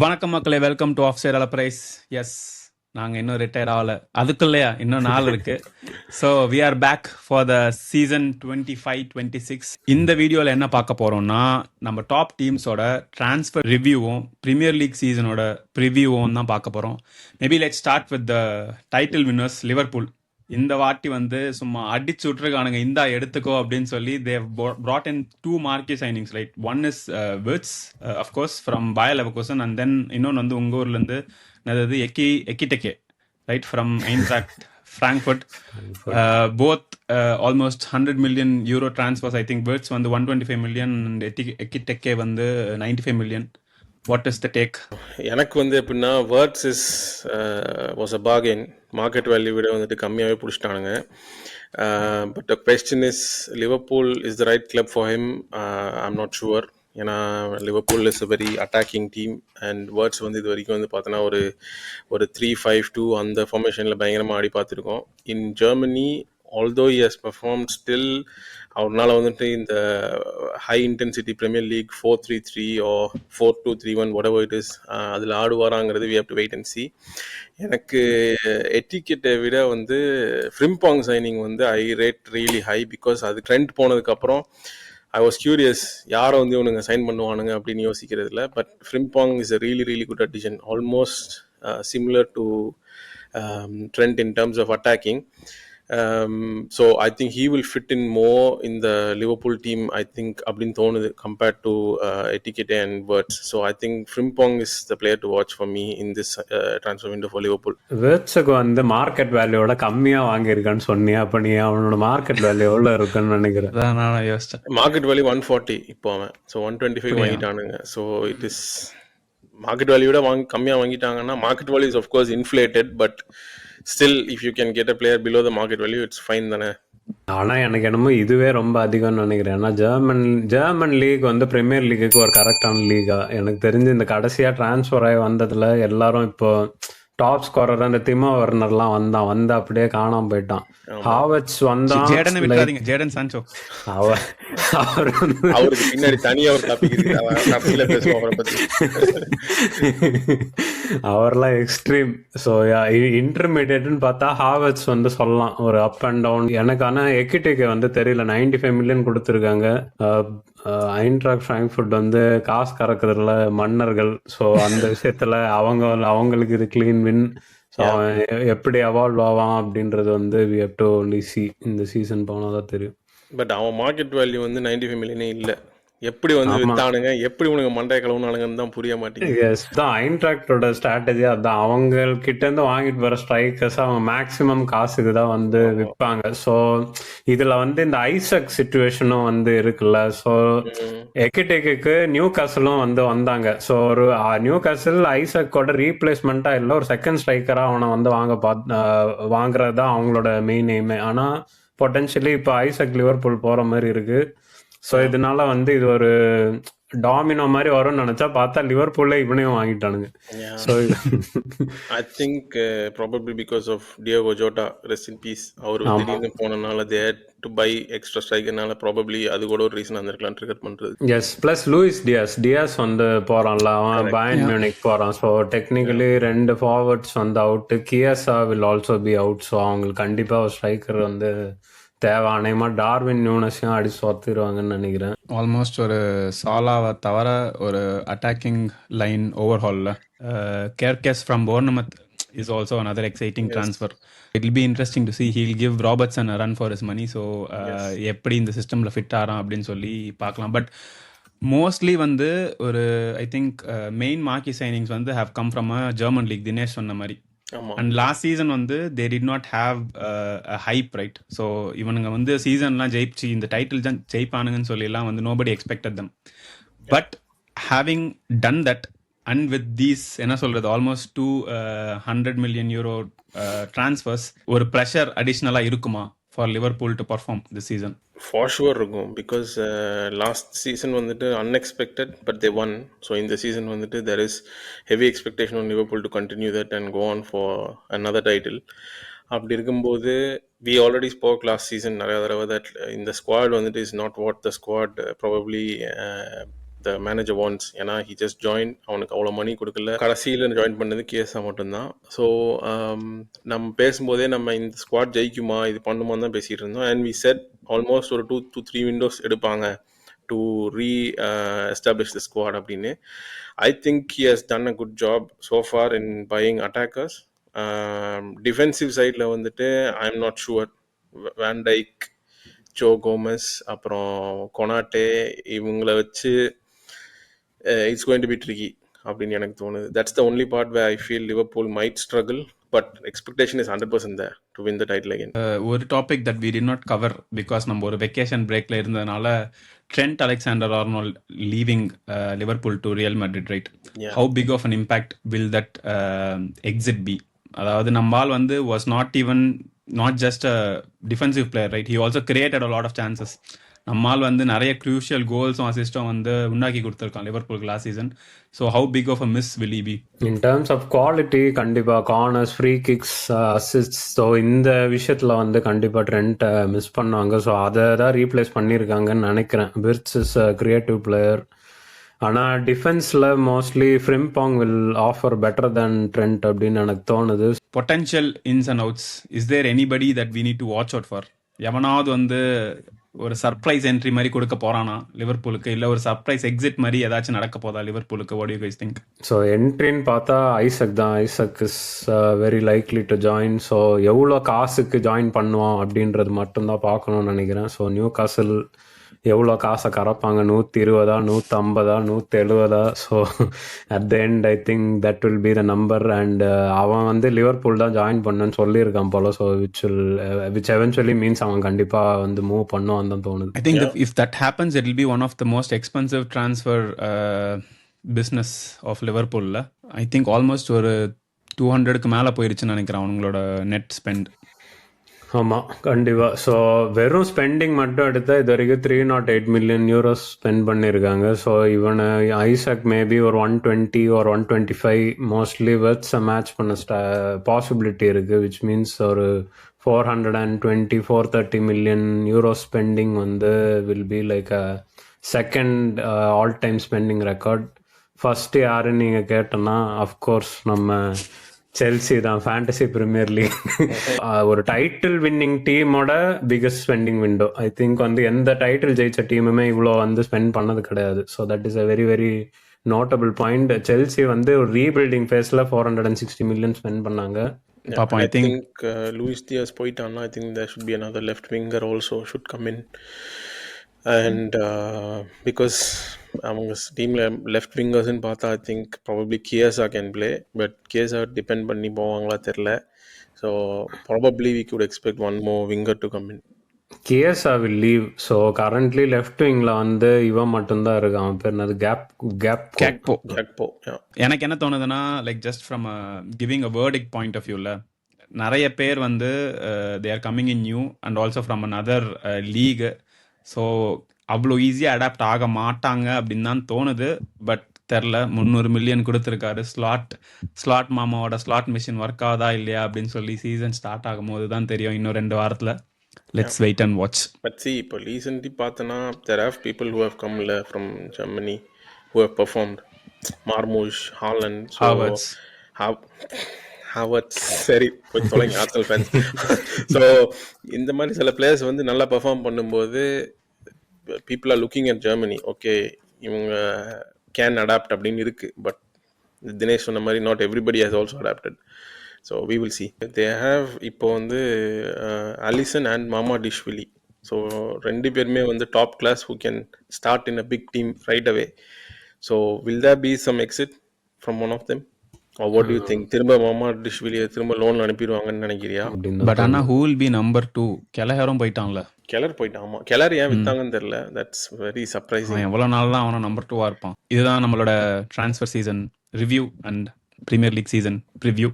வணக்கம் மக்களே welcome to offside prize as நாங்கள் இன்னும் ரிட்டையர் ஆகல. இல்லையா இன்னும் நாள் இருக்கு. So we are back for the season twenty five twenty six இந்த வீடியோவில் என்ன பார்க்க போறோம்னா நம்ம டாப் டீம்ஸோட ட்ரான்ஸ்ஃபர் ரிவ்யூவும் ப்ரீமியர் லீக் சீசனோட ப்ரிவியூவும் தான் பார்க்க போகிறோம் maybe let start with the title winners Liverpool இந்த வாட்டி வந்து சும்மா அடிச்சு விட்டுருக்கானுங்க. இந்தா எடுத்துக்கோ அப்படின்னு சொல்லி Dev brought in two marquee signings right one is Wirtz of course from Bayer Leverkusen and then இன்னொன்று வந்து உங்க ஊர்ல இருந்து என்னது எக்கி Ekitike right from Eintracht Frankfurt both almost hundred million euro transfers I think Wirtz வந்து one twenty five million and எட்டி Ekitike வந்து ninety five million what is the take எனக்கு வந்து எப்படின்னா Wirtz is was a bargain. Market value விட வந்துட்டு கம்மியாகவே பிடிச்சிட்டானுங்க. But question is Liverpool is the right club for him I'm not sure ஏன்னா Liverpool is a very attacking team and Wirtz வந்து இது வரைக்கும் வந்து பார்த்தோன்னா ஒரு ஒரு த்ரீ ஃபைவ் டூ அந்த ஃபார்மேஷனில் பயங்கரமாக ஆடி பார்த்துருக்கோம். In Germany although is perform still அவர்னால வந்துட்டு இந்த high intensity premier league four three three or four two three one whatever it is அதில் ஆடுவாராங்கிறது we have to wait and see எனக்கு எட்டிக்கெட்டை விட வந்து ஃப்ரிம்பாங் சைனிங் வந்து I rate really high because அது ட்ரெண்ட் போனதுக்கப்புறம் ஐ வாஸ் கியூரியஸ் யாரை வந்து இவனுங்க சைன் பண்ணுவானுங்க அப்படின்னு யோசிக்கிறதுல but Frimpong is a really really good addition almost similar to Trent in terms of attacking um, so I think he will fit in more in the Liverpool team. I think அப்படின்னு தோணுது compared to uh, Etiquette and Wirtz. So I think Frimpong is the player to watch for me in this uh, transfer window for Liverpool. வேர்ட்ஸுக்கு வந்து market வேல்யூவோட கம்மியா வாங்கியிருக்கான்னு சொன்னியா அப்ப நீ அவனோட market value எவ்வளவு இருக்குன்னு நினைக்கிறேன் நான் யோசிச்சேன் மார்க்கெட் வேல்யூ ஒன் ஃபார்ட்டி இப்போ அவன் ஸோ ஒன் டுவெண்ட்டி ஃபைவ் வாங்கிட்டானுங்க ஸோ இட் இஸ் மார்க்கெட் வேல்யூட வாங்கி கம்மியாக வாங்கிட்டாங்கன்னா market value is of course inflated but still if you can get a player below the market value it's fine தானே? ஆனா எனக்கு என்னமோ இதுவே ரொம்ப அதிகம்னு நினைக்கிறேன். ஏன்னா ஜெர்மன் ஜெர்மன் லீக் வந்து ப்ரீமியர் லீக்குக்கு ஒரு கரெக்டான லீகா எனக்கு தெரிஞ்சு இந்த கடைசியா டிரான்ஸ்ஃபர் ஆகி வந்ததுல எல்லாரும் இப்போ டாப் ஸ்கோரர் அந்த திமோ வர்னர்லாம் வந்தான். வந்து அப்படியே காணாம போயிட்டான். ஹாவர்ட்ஸ் வந்தான். ஜேடனை விட்டுறாதீங்க. Jaden Sancho. அவர் அவர் அவருக்கு பின்னாடி தனியா ஒரு டாபிக் இருக்கு. டாபிக்ல பேசுவோம் அவரை பத்தி. அவர்லாம் எக்ஸ்ட்ரீம் ஸோ இன்டர்மீடியட்னு பார்த்தா ஹாவர்ட்ஸ் வந்து சொல்லலாம். ஒரு அப் அண்ட் டவுன் எனக்கு ஆனால் எக்கிட்டேக்கு வந்து தெரியல. 95 ஃபைவ் மில்லியன் கொடுத்துருக்காங்க ஐன்ட்ராக் ஃப்ராங்க்ஃபுட் வந்து காசு கறக்குறதுல மன்னர்கள். ஸோ அந்த விஷயத்துல அவங்க அவங்களுக்கு இது க்ளீன் வின் ஸோ அவன் எப்படி அவால்வ் ஆவான் அப்படின்றது வந்து we have to only see இந்த சீசன் போனாதான் தெரியும். பட் அவன் மார்க்கெட் வேல்யூ வந்து 95 ஃபைவ் மில்லியனே இல்ல. எப்படி வந்து வித்தானுங்க? எப்படி உனக்கு மண்டைய கலவுனானுங்கன்னு தான் புரிய மாட்டேங்குது. எஸ் தான் ஐன்ட்ராக்டோட ஸ்ட்ராட்டஜி அதான். அவங்க கிட்ட இருந்து வாங்கிட்டு வர ஸ்ட்ரைக்கர்ஸ் அவங்க மேக்ஸிமம் காசுக்கு தான் வந்து விற்பாங்க. ஸோ இதுல வந்து இந்த ஐசக் சுச்சுவேஷனும் வந்து இருக்குல்ல. ஸோ எக்கிடெக்கு நியூ காசலும் வந்து வந்தாங்க. ஸோ ஒரு நியூ காசல் ஐசக்கோட ரீப்ளேஸ்மெண்ட்டா இல்லை ஒரு செகண்ட் ஸ்ட்ரைக்கரா அவனை வந்து வாங்க பார்த்து வாங்குறது தான் அவங்களோட மெயின் எய்மே ஆனா பொட்டன்ஷியலி இப்போ ஐசக் லிவர்பூல் போற மாதிரி இருக்கு. ஸோ இதனால வந்து இது ஒரு டாமினோ மாதிரி வரும்னு நினைச்சா பார்த்தா லிவர்பூல்ல இவனையும் வாங்கிட்டானுங்க. So I think probably because of Diogo Jota rest in peace அவர் திடீர்னு போனனால தே டு பை எக்ஸ்ட்ரா ஸ்ட்ரைக்கர்னால ப்ராபப்ளி அது கூட ஒரு ரீசன் இருந்திருக்கலாம் ட்ரிகர் பண்றது yes plus Luis Diaz Diaz வந்து போறான்ல. அவன் பயன் மியூனிக் போறான். ஸோ டெக்னிக்கலி ரெண்டு ஃபார்வர்ட்ஸ் வந்து out Chiesa will also be out so அவங்களுக்கு கண்டிப்பா ஒரு ஸ்ட்ரைக்கர் வந்து தேவை அநேகமா டார்வின் நியூனஸையும் அடிச்சு சொத்திடுவாங்கன்னு நினைக்கிறேன். ஆல்மோஸ்ட் ஒரு சாலாவை தவிர ஒரு attacking line ஓவர்ஹாலில் Kerkez from Bournemouth is also another exciting transfer it will be interesting to see he'll give Robertson run for his money so எப்படி இந்த சிஸ்டமில் ஃபிட் ஆகிறான் அப்படின்னு சொல்லி பார்க்கலாம். பட் மோஸ்ட்லி வந்து ஒரு I think main marquee signings வந்து have come from a German league Dinesh சொன்ன மாதிரி. அண்ட் லாஸ்ட் சீசன் வந்து they did not have hype right so இவனுங்க வந்து சீசன்லாம் ஜெயிச்சு இந்த டைட்டில் தான் ஜெயிப்பானுங்கன்னு சொல்லிலாம் வந்து nobody expected them but having done that and with these என்ன சொல்றது almost two hundred million euro transfers ஒரு ப்ரெஷர் அடிஷ்னலாக இருக்குமா? For Liverpool to perform this season for sure இருக்கும் பிகாஸ் லாஸ்ட் சீசன் வந்துட்டு unexpected but they won so இந்த season வந்துட்டு there is heavy expectation on Liverpool to continue that and go on for another title அப்படி இருக்கும்போது we already spoke last season நிறையா தடவை that இந்த squad வந்துட்டு is not what the squad probably the manager wants ஏன்னா he just join அவனுக்கு அவ்வளோ மணி கொடுக்கல. கடைசியில் ஜாயின் பண்ணது கேஎஸ்ஆ மட்டும்தான். ஸோ um, நம்ம பேசும்போதே நம்ம இந்த ஸ்குவாட் ஜெயிக்குமா இது பண்ணுமா தான் பேசிகிட்டு இருந்தோம். அண்ட் வி செட் ஆல்மோஸ்ட் ஒரு டூ டூ த்ரீ விண்டோஸ் எடுப்பாங்க to re establish the squad அப்படின்னு I think he has done a good job so far in buying attackers defensive சைடில் வந்துட்டு I am not sure Van Dijk Joe Gomez அப்புறம் Konate இவங்கள வச்சு it's going to be tricky அப்படின்னு எனக்கு தோணுது. That's the only part way I feel Liverpool might struggle but expectation is hundred percent there to win the title again ஒரு topic that we did not cover because நம்ம ஒரு vacation பிரேக்ல இருந்ததுனால Trent Alexander Arnold leaving Liverpool to Real Madrid right. How big of an impact will that exit be அதாவது நம்மால் வந்து was not even not just a defensive player right he also created a lot of chances நம்மால் வந்து நிறைய crucial கோல்ஸும் அசிஸ்டும் வந்து உண்டாக்கி கொடுத்துருக்கான் லிவர்பூலுக்கு last season so how big of a miss will be in terms of quality கண்டிப்பாக corners free kicks assist so இந்த விஷயத்தில் வந்து கண்டிப்பாக ட்ரெண்ட்டை மிஸ் பண்ணாங்க. ஸோ அதை தான் ரீப்ளேஸ் பண்ணியிருக்காங்கன்னு நினைக்கிறேன். Wirtz is a creative player ஆனால் டிஃபென்ஸில் mostly Frimpong will offer better than Trent அப்படின்னு எனக்கு தோணுது. Potential ins and outs is there anybody that we need to watch out for எவனாவது வந்து ஒரு சர்ப்ரைஸ் என்ட்ரி மாதிரி கொடுக்க போறானா லிவர்பூலுக்கு? இல்ல ஒரு சர்ப்ரைஸ் எக்ஸிட் மாதிரி ஏதாச்சும் நடக்க போதா லிவர்பூலுக்கு? What you guys think so என்ட்ரின்னு பார்த்தா ஐசக் தான். Isak is very likely to join so எவ்வளோ காசுக்கு ஜாயின் பண்ணுவான் அப்படின்றது மட்டும்தான் பார்க்கணும்னு நினைக்கிறேன். ஸோ நியூ காசில் எவ்வளோ காசை கறப்பாங்க? நூற்றி இருபதா நூற்றி ஐம்பதா நூற்றி எழுபதா so at the end I think that will be the number and அவன் வந்து லிவர்பூல் தான் ஜாயின் பண்ணுன்னு சொல்லியிருக்கான் போல. So which will which eventually means அவன் கண்டிப்பாக வந்து மூவ் பண்ணுவான் தான் தோணுது. I think if, if that happens, it will be one of the most expensive transfer uh, business of Liverpool. ல. I think almost ஒரு டூ ஹண்ட்ரடுக்கு மேலே போயிருச்சுன்னு நினைக்கிறேன் அவங்களோட நெட் ஸ்பெண்ட் ஆமாம் கண்டிப்பாக ஸோ வெறும் ஸ்பெண்டிங் மட்டும் எடுத்தால் இது வரைக்கும் three nought eight million euros spend பண்ணியிருக்காங்க ஸோ இவனை ஐசக் மேபி ஒரு ஒன் டுவெண்ட்டி ஒரு ஒன் டுவெண்ட்டி ஃபைவ் மோஸ்ட்லி வெர்த்ஸை மேட்ச் பண்ண ஸ்டா பாசிபிலிட்டி இருக்குது விச் மீன்ஸ் ஒரு four hundred and twenty four thirty million euro spending வந்து will be like a second all time spending record first யாருன்னு நீங்கள் கேட்டோன்னா அஃப்கோர்ஸ் நம்ம செல்சி தான் ஃபேண்டசி பிரீமியர் லீக் ஒரு டைட்டில் வின்னிங் டீமோட biggest spending window I think வந்து எந்த டைட்டில் ஜெயிச்ச டீமுமே இவ்வளோ வந்து ஸ்பெண்ட் பண்ணது கிடையாது. So that is a very very notable point Chelsea வந்து ஒரு ரீபில்டிங் ஃபேஸில் four hundred and sixty million spend பண்ணாங்க. பாப்போம் I think think Luis Diaz போயிட்டான்னா I think there should be another left winger also should come in. And uh, because அவங்க டீமில் left விங்கர்ஸ்னு பார்த்தா I think probably கியர்ஸா can play but கியர்ஸா depend பண்ணி போவாங்களா தெரில so probably we could expect one more winger to come in KSR will leave so currently left விங்கில் வந்து இவன் மட்டும்தான் இருக்கான். அவன் பேர் என்னது? கேப் கேப் கேக்போ yeah. எனக்கு என்ன தோணுதுன்னா like just from giving a verdict point of வியூவில் நிறைய பேர் வந்து they are coming in new and also from an other league so அவ்வளோ ஈஸியாக அடாப்ட் ஆக மாட்டாங்க அப்படின்னு தான் தோணுது. பட் தெரில முந்நூறு மில்லியன் கொடுத்துருக்காரு. ஸ்லாட் ஸ்லாட் மாமாவோட ஸ்லாட் மிஷின் ஒர்க் ஆகுதா இல்லையா அப்படின்னு சொல்லி சீசன் ஸ்டார்ட் ஆகும்போது தான் தெரியும் இன்னும் ரெண்டு வாரத்தில். Let's wait and watch but see இப்போ ரீசெண்ட்லி பார்த்தோன்னா there have people who have கம்ல from Germany who have performed Marmoush Haaland Havertz. Havertz சரி போய் தொலைங்க ஆர்சனல் ஃபேன்ஸ் ஸோ இந்த மாதிரி சில பிளேயர்ஸ் வந்து நல்லா பெர்ஃபார்ம் பண்ணும்போது people are looking at Germany okay இவங்க கேன் அடாப்ட் அப்படின்னு இருக்கு. பட் தினேஷ் சொன்ன மாதிரி not everybody has also adapted so we will see they have இப்போ வந்து அலிசன் அண்ட் மாமா டிஷ்விலி ஸோ ரெண்டு பேருமே வந்து top class who can start in a big team right away so will there be some exit from one of them what you think திரும்ப மாமா டிஷ்விலியை திரும்ப லோன் அனுப்பிடுவாங்கன்னு நினைக்கிறியா? பட் ஆனால் who will be number two கிளஹரும் போயிட்டான்ல. Kelleher போயிட்டான். ஆமா. கிளர் ஏன் வித்தாங்கன்னு தெரியல. தட்ஸ் வெரி சர்ப்ரைசிங் அவன் எவ்வளோ நாள் தான் அவனை நம்பர் டூவாக இருப்பான். இதுதான் நம்மளோட transfer season review and premier league season preview